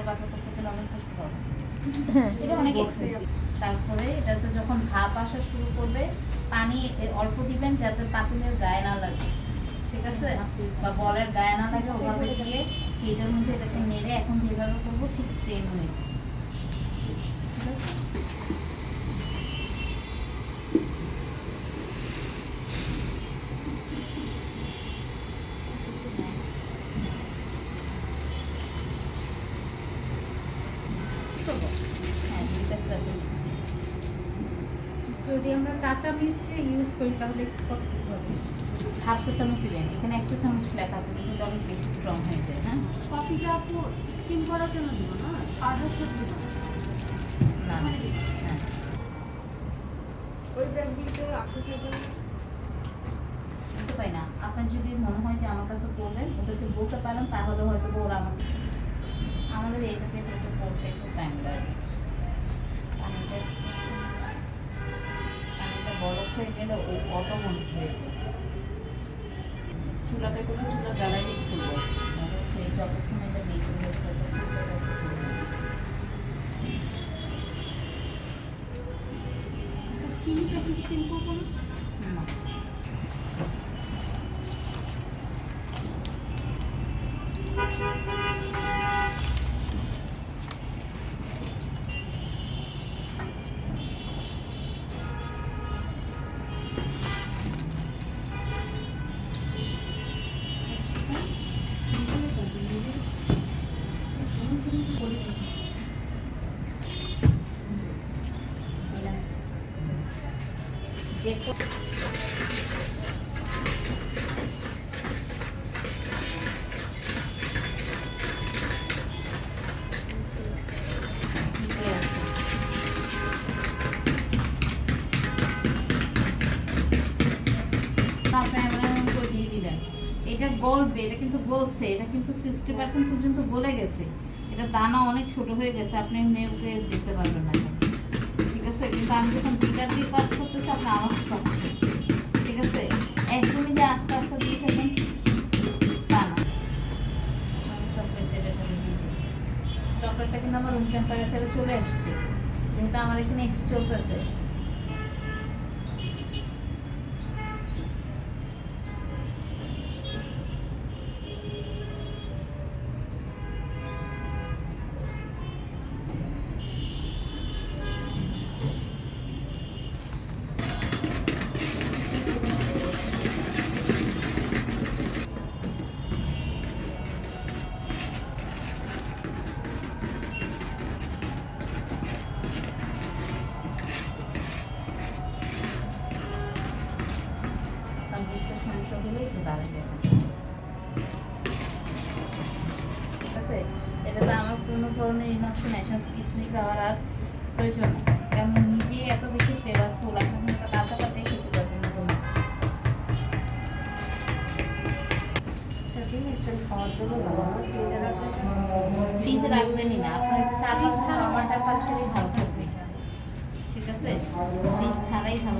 Butter butter করতে গেলে অনেক কষ্ট পাবে হ্যাঁ। এটা অনেক এক্সপেন্সিভ তারপরে এটাতে যখন ভাপ আসা শুরু করবে পানি অল্প দিবেন যাতে পাতিলের গায়ে না লাগে। ঠিক আছে? বা বলের গায়ে না লাগে ওভাবে দিয়ে কেটার মধ্যে এটাকে নেড়ে এখন যেভাবে করব ঠিক সেম ওয়ে ঠিক আছে কি করব? হ্যাঁ যদি আমরা চা চামচ ইউজ করি তাহলে কত হবে? হাফ চা চামচ দিবেন এখানে এক চা চামচ লেখা আছে কিন্তু অনেক বেশি স্ট্রং হয়ে যায় হ্যাঁ? কফিটা আপু স্টিম করার জন্য দিব না? পাউডার সব দিব। না না হ্যাঁ। ওই ব্যাসগুলিতে আপনার সাথে বলতে পারি না। আপনার যদি মনে হয় যে আমার কাছে করবেন ওদেরকে বলতে পারেন তাহলে হয়তো ওরা আমাদের এটাতে গেলে ও অটোমেটিক হয়ে? যায় চুলাতে করে চুলা জ্বালাই তুলবো অবশ্যই যতক্ষণ এটা বেঁচে যাবে ততক্ষণ। চিনিটা কি স্টিম করব না। এটা গলবে, এটা কিন্তু গলছে, এটা কিন্তু সিক্সটি পার্সেন্ট পর্যন্ত গলে গেছে। এটা দানা অনেক ছোট হয়ে গেছে, আপনি মেয়ে উঠে দেখতে পারবেন না। আছে, কিন্তু আমি যখন বিটার দিয়ে কাজ করতেছি আপনি আওয়াজ পাচ্ছে ঠিক আছে? একদমই যে আস্তে আস্তে দিয়ে ফেলেন তা না। চকলেটটা সাথে দিয়ে দিই। চকলেটটা কিন্তু আমার রুম টেম্পারেচারে চলে আসছে যেহেতু আমার এখানে এসি চলতেছে। ঠিক আছে আমার কোনো ধরনের ইনঅপশন কিছুই দেওয়ার আর প্রয়োজন কারণ নিজে এত বেশি ফ্লেভারফুল আপনি কিন্তু কাঁচা কাঁচাই খেতে পারবেন ফ্রিজে রাখবেনই না। আপনার এটা ছাড়া আমার ভালো থাকবে। ঠিক আছে? ফ্রিজ ছাড়াই ভালো